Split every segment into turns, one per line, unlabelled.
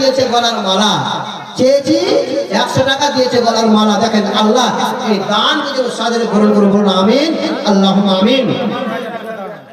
দিয়েছে গলার মালা। চেয়েছি, একশো টাকা দিয়েছে গলার মালা। দেখেন আল্লাহ, এই দান সাদরে গ্রহণ করব আমিন আল্লাহ আমিন।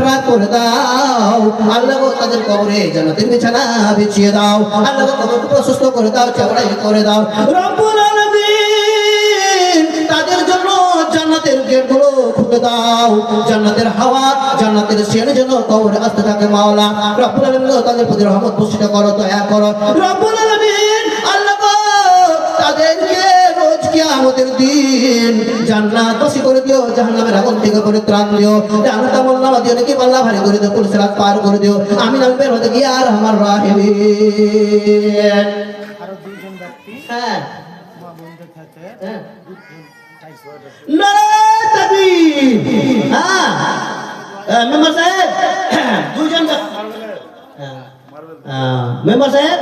তাদের করে দাও। আল্লাহ তাদের কবরে জান্নাতের বিছানা বিছিয়ে দাও। আল্লাহ কবর প্রশস্ত করে দাও চওড়াই করে দাও। তাদের জন্য জান্নাতের জান্নাতের হাওয়া আসতে থাকে মাওলা। তাদের প্রতি করো, দয়া করো। আল্লাহ রোজ দিন জান্নাত করে দিও, জাহান্নামের আগুন থেকে করে ত্রাণ দিও। জান্নাত মোল্লা দিও নাকি পাল্লা ভারী করে দিও পার করে দিও। আমি হতে গিয়ে আর আমার
আরও দুইজন ব্যক্তি।
হ্যাঁ।
মা বোনদের সাথে।
হ্যাঁ। হ্যাঁ। মেম্বার সাহেব দুইজন ব্যক্তি- হ্যাঁ। মেম্বার সাহেব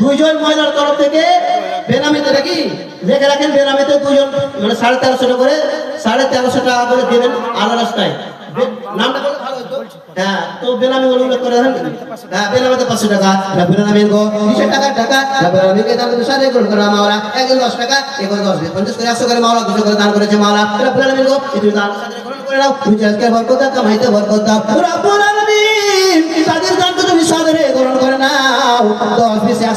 দুইজন মহিলার তরফ থেকে বেনামিতে নাকি দেখে রাখেন বেনামিতে দুজন মানে সাড়ে তেরোশো টাকা করে সাড়ে তেরোশো টাকা করে দেবেন আলো রাস্তায় নামটা বলে, ভালো হতো? হ্যাঁ তো বেনামি বলে উল্লেখ করে দেন হ্যাঁ বেনামিতে পাঁচশো টাকা রাবির নামিন গো। বিশের টাকা টাকা রাবির নামিকে দান করেছে মাওলা। বরকত দাও বরকত দাও।